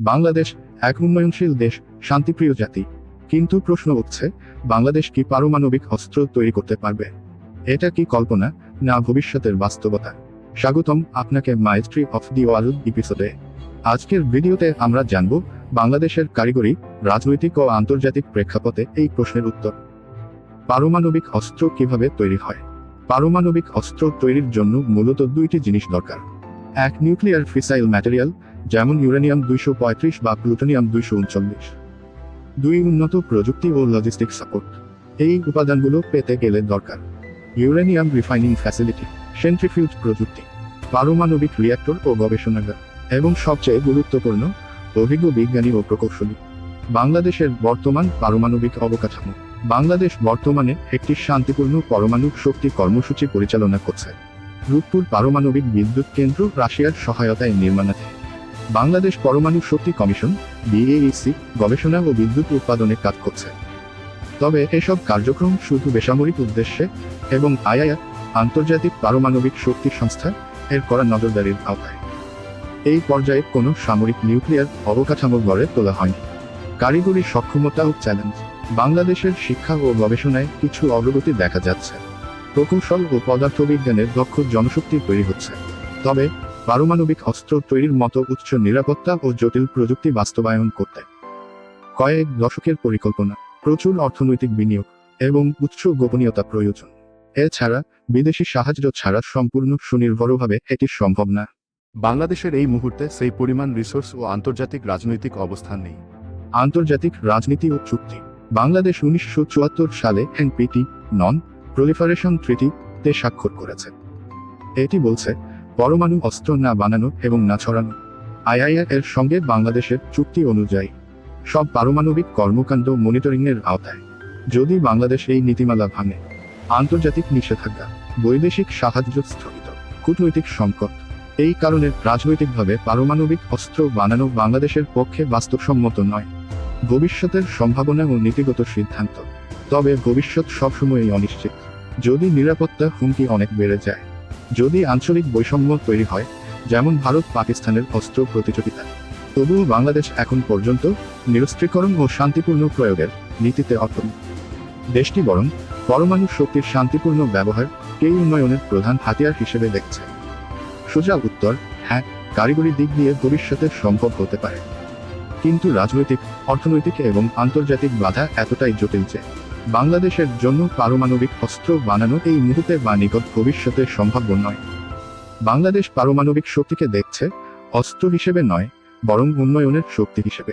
বাংলাদেশ এক উন্নয়নশীল দেশ, শান্তিপ্রিয় জাতি। কিন্তু প্রশ্ন উঠছে, বাংলাদেশ কি পারমাণবিক অস্ত্র তৈরি করতে পারবে? এটা কি কল্পনা, না ভবিষ্যতের বাস্তবতা? স্বাগতম আপনাকে মাইস্ট্রি অফ দি ওয়ার্ল্ড এপিসোডে আজকের ভিডিওতে আমরা জানব, বাংলাদেশের কারিগরি, রাজনৈতিক ও আন্তর্জাতিক প্রেক্ষাপটে এই প্রশ্নের উত্তর। পারমাণবিক অস্ত্র কীভাবে তৈরি হয়? পারমাণবিক অস্ত্র তৈরির জন্য মূলত দুইটি জিনিস দরকার। এক নিউক্লিয়ার ফিসাইল ম্যাটেরিয়াল যেমন ইউরেনিয়াম দুইশো পঁয়ত্রিশ বা প্লুটোনিয়াম দুইশো উনচল্লিশ। দুই উন্নত প্রযুক্তি ও লজিস্টিক সাপোর্ট এই উপাদানগুলো পেতে গেলে দরকার। ইউরেনিয়াম রিফাইনিং ফ্যাসিলিটি সেন্ট্রিফিউজ প্রযুক্তি, পারমাণবিক রিয়্যাক্টর ও গবেষণাগার, এবং সবচেয়ে গুরুত্বপূর্ণ, অভিজ্ঞ বিজ্ঞানী ও প্রকৌশলী। বাংলাদেশের বর্তমান পারমাণবিক অবকাঠামো, বাংলাদেশ বর্তমানে একটি শান্তিপূর্ণ পরমাণু শক্তি কর্মসূচি পরিচালনা করছে। রূপপুর পারমাণবিক বিদ্যুৎ কেন্দ্র রাশিয়ার সহায়তায় নির্মাণাধীন। বাংলাদেশ পরমাণু শক্তি কমিশন বিএইসি গবেষণা ও বিদ্যুৎ উৎপাদনে কাজ করছে। তবে এসব কার্যক্রম শুধু বেসামরিক উদ্দেশ্যে এবং আইআইআর আন্তর্জাতিক পারমাণবিক শক্তি সংস্থা, এর করা নজরদারির আওতায়। এই পর্যায়ে কোনো সামরিক নিউক্লিয়ার অবকাঠামো গড়ে তোলা হয়নি। কারিগরি সক্ষমতা ও চ্যালেঞ্জ। বাংলাদেশের শিক্ষা ও গবেষণায় কিছু অগ্রগতি দেখা যাচ্ছে। প্রকৌশল ও পদার্থবিজ্ঞানের দক্ষ জনশক্তি তৈরি হচ্ছে। তবে পারমাণবিক অস্ত্র তৈরির মতো উচ্চ নিরাপত্তা ও জটিল প্রযুক্তি বাস্তবায়ন করতে। কয়েক দশকের পরিকল্পনা প্রচুর অর্থনৈতিক বিনিয়োগ এবং উচ্চ গোপনীয়তা প্রয়োজন। এছাড়া বিদেশি সাহায্য ছাড়া সম্পূর্ণ সুনির্ভরভাবে এটি সম্ভব না। বাংলাদেশের এই মুহূর্তে সেই পরিমাণ রিসোর্স ও আন্তর্জাতিক রাজনৈতিক অবস্থান নেই। আন্তর্জাতিক রাজনীতি ও চুক্তি। বাংলাদেশ উনিশশো চুয়াত্তর সালে এনপিটি নন প্রলিফারেশন ট্রিটি তে স্বাক্ষর করেছে। এটি বলছে পরমাণু অস্ত্র না বানানো এবং না ছড়ানো। আইআইআর এর সঙ্গে বাংলাদেশের চুক্তি অনুযায়ী, সব পারমাণবিক কর্মকাণ্ড মনিটরিং এর আওতায়। যদি বাংলাদেশ এই নীতিমালা ভাঙে, আন্তর্জাতিক নিষেধাজ্ঞা, বৈদেশিক সাহায্য স্থগিত, কূটনৈতিক সংকট, এই কারণে রাজনৈতিকভাবে পারমাণবিক অস্ত্র বানানো বাংলাদেশের পক্ষে বাস্তবসম্মত নয়। ভবিষ্যতের সম্ভাবনা ও নীতিগত সিদ্ধান্ত, তবে ভবিষ্যৎ সবসময়ই অনিশ্চিত। যদি নিরাপত্তা হুমকি অনেক বেড়ে যায় যদি আঞ্চলিক বৈষম্য তৈরি হয়, যেমন ভারত পাকিস্তানের অস্ত্র প্রতিযোগিতা, তবুও বাংলাদেশ এখন পর্যন্ত নিরস্ত্রীকরণ ও শান্তিপূর্ণ প্রয়োগের নীতিতে অটল। দেশটি বরং পরমাণু শক্তির শান্তিপূর্ণ ব্যবহার কেই উন্নয়নের প্রধান হাতিয়ার হিসেবে দেখছে। সোজা উত্তর হ্যাঁ কারিগরি দিক দিয়ে ভবিষ্যতে সম্ভব হতে পারে। কিন্তু রাজনৈতিক, অর্থনৈতিক এবং আন্তর্জাতিক বাধা এতটাই জটিল যে বাংলাদেশের জন্য পারমাণবিক অস্ত্র বানানো এই মুহূর্তে বা নিকট ভবিষ্যতে সম্ভাব্য নয়। বাংলাদেশ পারমাণবিক শক্তিকে দেখছে, অস্ত্র হিসেবে নয়, বরং উন্নয়নের শক্তি হিসেবে।